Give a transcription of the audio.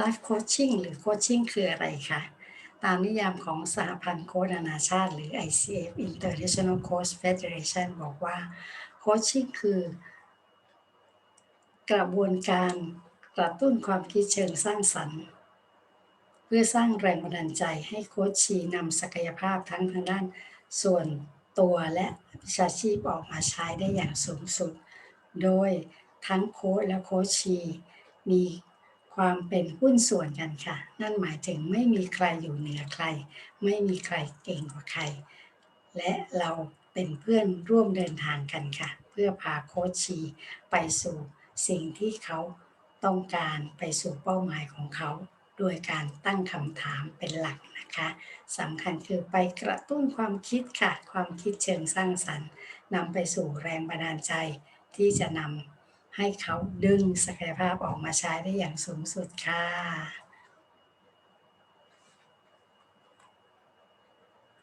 Life Coaching หรือ Coaching คืออะไรคะตามนิยามของสหพันธ์โค้ชนานาชาติ หรือ ICF International Coach Federation บอกว่า Coaching คือกระบวนการกระตุ้นความคิดเชิงสร้างสรรค์ เพื่อสร้างแรงบันดาลใจให้โค้ชชีนำศักยภาพทั้งทางด้านส่วนตัวและวิชาชีพออกมาใช้ได้อย่างสูงสุด โดยทั้งโค้ชและโค้ชชีมี ความเป็นหุ้นส่วนกันค่ะ นั่นหมายถึงไม่มีใครอยู่เหนือใคร ไม่มีใครเก่งกว่าใคร และเราเป็นเพื่อนร่วมเดินทางกันค่ะ เพื่อพาโค้ชชีไปสู่สิ่งที่เขาต้องการไปสู่เป้าหมายของเขา โดยการตั้งคำถามเป็นหลักนะคะสำคัญคือไปกระตุ้นความคิดค่ะ ความคิดเชิงสร้างสรรค์นำไปสู่แรงบันดาลใจที่จะนำ ให้เขาดึงศักยภาพออกมาใช้ได้อย่างสูงสุดค่ะ